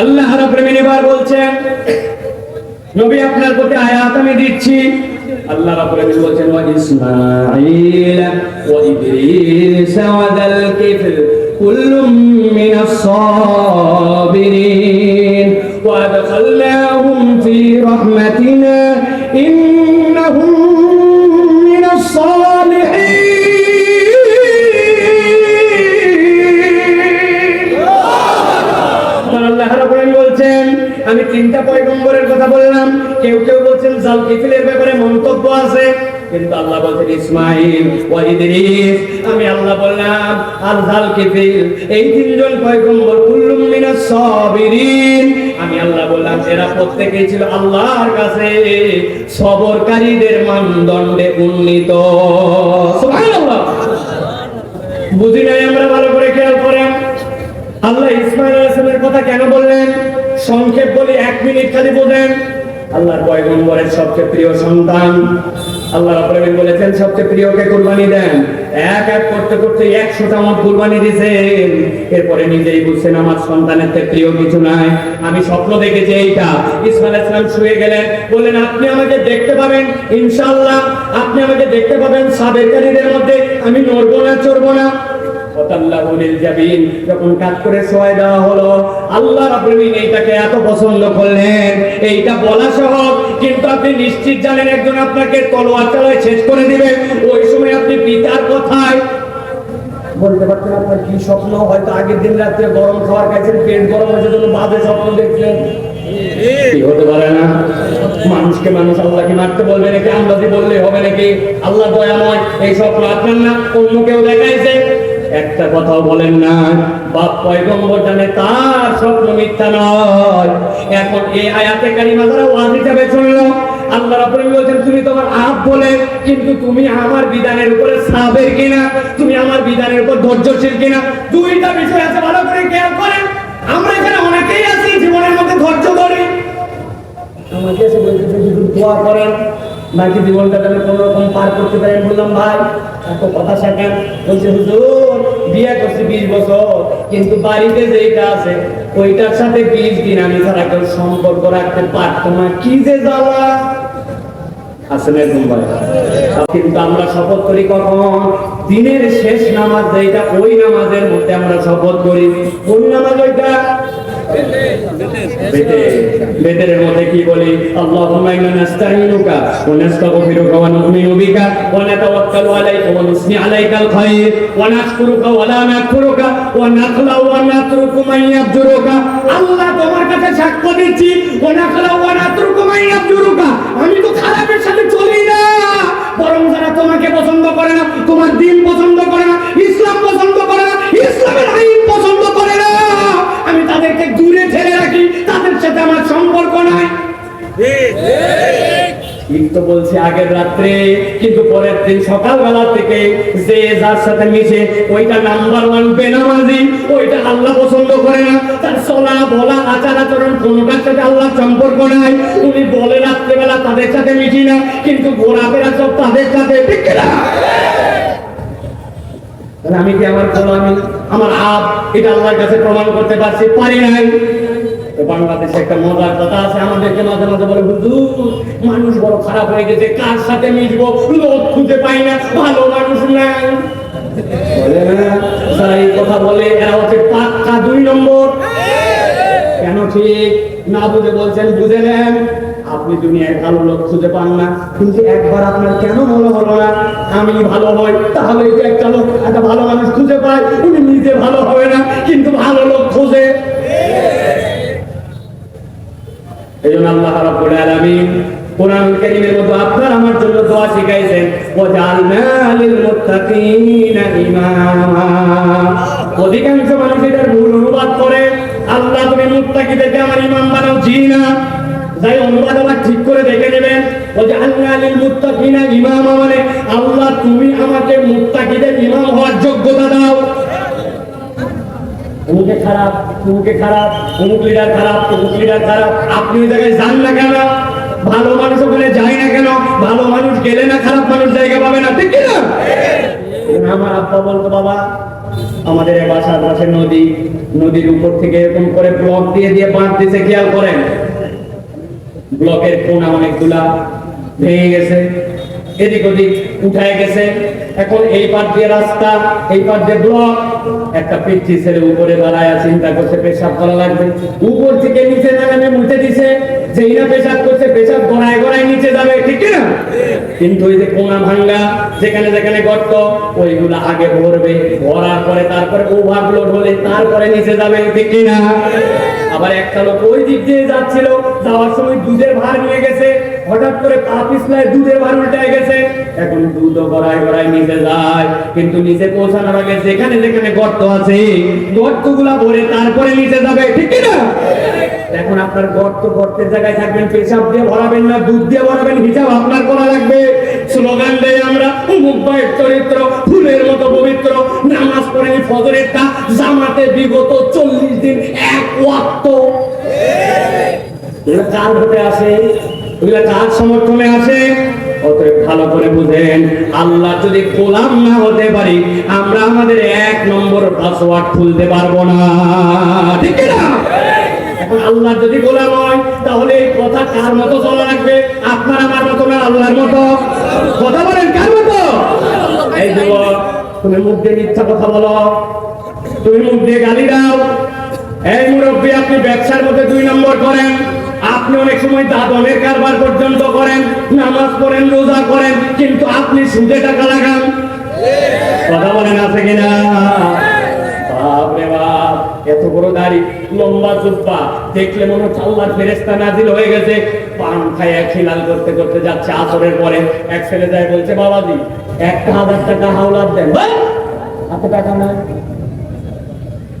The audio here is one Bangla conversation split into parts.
আল্লাহ রাব্বুল আলামিন এবার বলছেন, নবী, আপনার প্রতি আয়াত আমি দিচ্ছি। আল্লাহ রাব্বুল আলামিন বলছেন, ওয়া ইসমাঈল ওয়া ইদ্রিস ওয়া দাল কিফল কুল্লুম মিনাস সাবিরিন ওয়া আদখালনাহুম ফি রাহমাতিনা কেউ কেউ বলছেন জালকিফিলের ব্যাপারে মন্তব্য আছে। কিন্তু আল্লাহ বলছেন ইসমাইল ওয়া ইদ্রিস। আমি আল্লাহ বললাম, আর জালকিফিল এই তিনজন পয়গম্বর কুল্লুম মিনাস সাবিরিন। আমি আল্লাহ বললাম, এরা প্রত্যেকেই ছিল আল্লাহর কাছে সবরকারীদের মানদণ্ডে উন্নীত। সুবহানাল্লাহ। বুঝি নাই আমরা ভালো করে খেয়াল করেন? আল্লাহ ইসমাইল আলাইহিসসালামের কথা কেন বললেন? সংক্ষেপ বলি, এক মিনিট খালি বোঝেন। আল্লাহর পয়গম্বরের সবচেয়ে প্রিয় সন্তান। আল্লাহ রাব্বুল বলেছেন, সবচেয়ে প্রিয়কে কুরবানি দেন? এক এক করতে করতে একশোটা মত কুরবানি দিয়েছেন এরপরে নিজেই বুঝছেন আমার সন্তানের থেকে প্রিয় কিছু নাই। আমি স্বপ্ন দেখেছি এইটা। ইসমাইল আলাইহিস সালাম শুয়ে গেলেন, বললেন, আপনি আমাকে দেখতে পাবেন, ইনশাআল্লাহ, আপনি আমাকে দেখতে পাবেন সাবেরকারীদের মধ্যে। আমি নড়বো না, চড়বো না। যখন কাজ করে দেওয়া হলো, আল্লাহ এইটাকে এত পছন্দ করলেন। এইটা বলা কিন্তু আপনি নিশ্চিত জানেন একজন আপনাকে তলোয়ার চালায় শেষ করে ওই সময় আপনি পিতার কথায় বলতে আপনার কি স্বপ্ন? হয়তো আগের দিন রাত্রে গরম পেট গরম হয়েছে জন্য বাজে স্বপ্ন মানুষকে মানুষ আল্লাহকে মারতে বলবে নাকি? আন্দাজি বললে হবে নাকি? আল্লাহ দয়াময়, এই স্বপ্ন আপনার না, অন্য কেউ দেখাইছে। একটা কথাও বলেন না, বাপ পয়গম্বর জানে তার স্বপ্ন মিথ্যা নয়। এখন এই আয়াতে কারিমা দ্বারা ওয়াজ হিসাবে শুনলো, আল্লাহ রাব্বুল বলেছেন, তুমি তোমার আপ বলে, কিন্তু তুমি আমার বিধানের উপরে সাবের কিনা? তুমি আমার বিধানের উপর ধৈর্যশীল কিনা? দুইটা বিষয় আছে, ভালো করে খেয়াল করেন। আমরা এখানে অনেকেই আছি, জীবনের মধ্যে ধৈর্য ধরি। আমাকে এসে বলতেছে শুধু দোয়া করেন নাকি জীবনটা যেন কোনো রকম পার করতে পারেন। বললাম, ভাই, এত কথা শেখেন। বলছে, হুজুর বিয়ে করছি বিশ বছর, কিন্তু বাড়িতে যেটা আছে, ওইটার সাথে বিশ দিন আমি ছাড়া কেউ সম্পর্ক রাখতে পারতো না। কি যে জ্বালা! এরকম বলে। কিন্তু আমরা শপথ করি কখন? দিনের শেষ নামাজ যেটা ওই নামাজের মধ্যে আমরা শপথ করি। কোন নামাজ ওইটা বেতের মধ্যে কি বলি আমি তো খারাপের সাথে চলি না। বরং যারা তোমাকে পছন্দ করে না, তোমার দিন পছন্দ করে না তো বলছি আগের রাত্রে, কিন্তু পরের দিন সকালবেলা থেকে যে যার সাথে মিশে ওইটা নাম্বার ওয়ান বেনামাজি, ওইটা আল্লাহ পছন্দ করে না। তার চলা, বলা, আচার আচরণ কোনোটার সাথে আল্লাহ সম্পর্ক নাই। উনি বলে রাত্রেবেলা তাদের সাথে মিশি না, কিন্তু ঘোরাফেরা সব তাদের সাথে আমি কি আমার গোলামি, আমার আপ এটা আল্লাহর কাছে প্রমাণ করতে পারছি? পারি নাই। বাংলাদেশে একটা মজার কথা আছে আমাদেরকে মাঝে মাঝে বলে মানুষ বড় খারাপ হয়ে গেছে, কার সাথে মিশবো? লোক খুঁজে পাই না, ভালো মানুষ না এই কথা বলে, এরা হচ্ছে পাক্কা দুই নম্বর। কেন ঠিক? না বুঝে বলছেন বুঝে নেন আপনি দুনিয়ায় ভালো লোক খুঁজে পান না। কিন্তু একবার আপনার কেন মনে হলো না? আমি ভালো হই, তাহলে একটা লোক, একটা ভালো মানুষ খুঁজে পায়, উনি নিজে ভালো হবে না, কিন্তু ভালো লোক খুঁজে। এই জন্য আল্লাহ রাব্বুল আলামিন কোরআন কারীমের মধ্যে আপনার আমার জন্য দোয়া শিখাইছেন ওয়াজআলনা লিল মুত্তাকিনা ইমামা। অধিকাংশ মানুষ এটার ভুল অনুবাদ করে, আল্লাহ, তুমি মুত্তাকিদেরকে আমার ইমাম বানাও। জি না। যাই অনুবাদ আবার ঠিক করে দেখে নেবেন ওয়াজআলনা লিল মুত্তাকিনা ইমামা। মানে আল্লাহ, তুমি আমাকে মুত্তাকিদের ইমাম হওয়ার যোগ্যতা দাও। অমুকে খারাপ অমুকে খারাপ, অমুক লিডার খারাপ অমুক লিডার খারাপ। আপনি ওই জায়গায় যান না কেন? ভালো মানুষ ওখানে যায় না কেন? ভালো মানুষ গেলে না খারাপ মানুষ জায়গা পাবে না? ঠিক না আমার আব্বা বলতো, বাবা, আমাদের বাসার পাশে নদী। নদীর উপর থেকে এরকম করে ব্লক দিয়ে দিয়ে বাঁধ দিছে, খেয়াল করেন? ব্লকের কোনা অনেকগুলা ভেঙে গেছে। এদিক ওদিক উঠায় গেছে। এখন এই পার দিয়ে রাস্তা, এই পার দিয়ে ব্লক। একটা পিচ্ছি ছেলে উপরে দাঁড়ায়, চিন্তা করছে, পেশাব করা লাগবে। উপর থেকে নিচে নামে মুছে দিছে। পেশাব করছে, পেশাব গড়ায় গড়ায় নিচে যাবে, ঠিক না? কিন্তু ওই যে কোনা ভাঙ্গা, যেখানে যেখানে গর্ত, ওইগুলা আগে ভরবে, ভরার পরে তারপরে ওভারলোড হলে তারপরে নিচে যাবে, ঠিক না আবার একটা লোক ওই দিক দিয়ে যাচ্ছিল, যাওয়ার সময় দুধের ভার নিয়ে গেছে। হঠাৎ করে পা পিছলায় দুধে ভার উল্টায় গেছে। এখন দুধও গড়ায় গড়ায় নিচে যায়। কিন্তু নিচে পৌঁছানোর আগে যেখানে যেখানে গর্ত আছে, গর্তগুলা ভরে তারপরে নিচে যাবে, ঠিক না? এখন আপনার গর্ত গর্তের জায়গায় থাকবেন, পেশাব দিয়ে ভরাবেন না, দুধ দিয়ে ভরাবেন, হিসাব আপনার করা লাগবে। স্লোগান দেয় আমরা ভাইয়ের চরিত্র, ফুলের মতো পবিত্র। নামাজ পড়েনি ফজরের তা, জামাতে বিগত চল্লিশ দিন এক ওয়াক্ত। কার ভোটে আসে? এগুলো কার সমর্থনে আসে অতএব ভালো করে বুঝেন, আল্লাহ যদি গোলাম না হতে পারি, আমরা আমাদের এক নম্বর পাসওয়ার্ড খুলতে পারব না। ঠিক না এখন আল্লাহ যদি গোলাম হয়, তাহলে কথা কার মতো চলা রাখবে আপনার আমার মতো না আল্লাহর মতো? কথা বলেন, কার মতো? এই যুবক, তুমি মুখ দিয়ে মিথ্যা কথা বলো। তুমি মুখ দিয়ে গালি দাও। এই মুরব্বী, আপনি ব্যবসার মধ্যে দুই নম্বর করেন। আপনি অনেক সময় দাদনের কারবার পর্যন্ত করেন, নামাজ পড়েন, রোজা করেন, কিন্তু আপনি সুদে টাকা লাগান। কথা বলেন, আছে কিনা? এত বড় দাড়ি, লম্বা জুব্বা, দেখলে মনে হচ্ছে আল্লাহর ফেরেস্তা নাজিল হয়ে গেছে। পান খাইয়া খিলাল করতে করতে যাচ্ছে আসরের পরে। এক ছেলে যায় বলছে, বাবাজি, একটা হাজার টাকা হাওলাত দেন। হাতে টাকা নাই।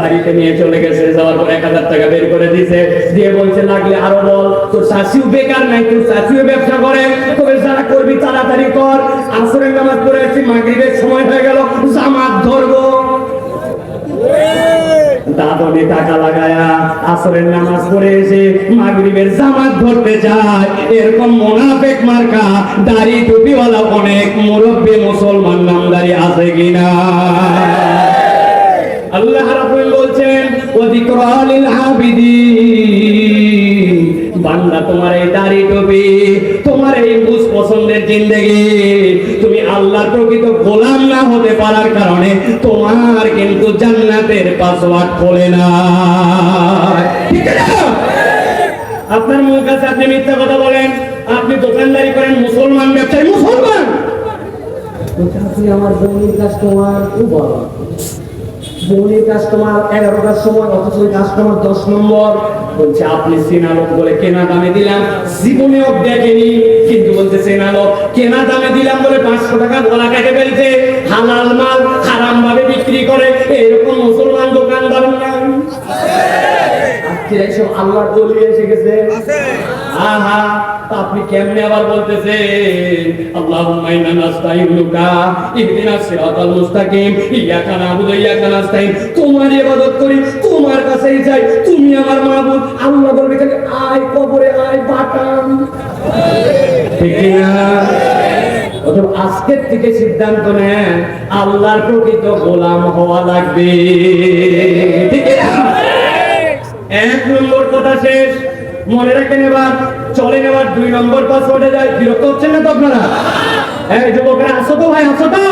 বাড়িতে নিয়ে চলে গেছে, যাওয়ার পর এক হাজার টাকা বের করে দিছে দিয়ে বলছে, লাগলে আরও বল, তোর শাশিও বেকার নাই, তোর শাশিও ব্যবসা করে, তোকে যারা করবি তাড়াতাড়ি কর। আসরের নামাজ পড়ে আসছি মাগরিবের সময় হয়ে গেল, জামাত ধরবো। দাদনে টাকা লাগায়া আসরের নামাজ পড়ে এসে মাগরিবের জামাত ধরতে যায়। এরকম মোনাফেক মার্কা, দাড়ি টুপিওয়ালা অনেক মুরব্বী মুসলমান নামদারি আছে কিনা? আল্লাহ রাব্বুল বলছেন ও যিকরালিল আবিদিন বান্দা তোমার এই দাড়ি টুপি, তোমার এই বুঝ পছন্দের জিন্দেগি। তুমি আল্লাহর প্রকৃত গোলাম না হতে পারার কারণে তোমার কিন্তু জান্নাতের পাসওয়ার্ড খোলে না। ঠিক আছে? আপনার মুখ কাছে আপনি মিথ্যা কথা বলেন। আপনি দোকানদারি করেন, মুসলমান ব্যবসায়ী, মুসলমান! আমার বোনের কাস্টমার খুব ভালো। বোনের কাস্টমার, এগারোটার সময়, অথচ কাস্টমার দশ নম্বর। বলছে, আপনি চেনা বলে কেনা দামে দিলাম। জীবনেও দেখেনি, কিন্তু বলছে চেনা কেনা দামে দিলাম বলে পাঁচশো টাকা গলা কেটে ফেলছে। হালাল মাল হারাম ভাবে বিক্রি করে। এরকম মুসলমান দোকানদার নাই। আজকে এইসব আল্লাহ জ্বলিয়ে এসে গেছে। আহা আপনি কেমনে আবার বলতেছেন? আল্লাহুম্মা ইন্না নাস্তাইনুকা ইহদিনাস সিরাতাল মুস্তাকিম। ইয়াকা নাবুদু ইয়াকা নাস্তাইন। তোমার ইবাদত করি তোমার কাছেই যাই। তুমি আমার মাবুদ আল্লাহ বলবে খালি আয় কবরে আয় বাটাম। ঠিক না? অথবা আজকের থেকে সিদ্ধান্ত নেন আল্লাহর প্রকৃত গোলাম হওয়া লাগবে। ঠিক না? এক নম্বর কথা শেষ। মনে রাখেন এবার, চলে নেবার দুই নম্বর পাসওয়ার্ডে যায়। বিরক্ত হচ্ছেন না তো আপনারা? হ্যাঁ যুবকরা আসো তো ভাই আসো তো!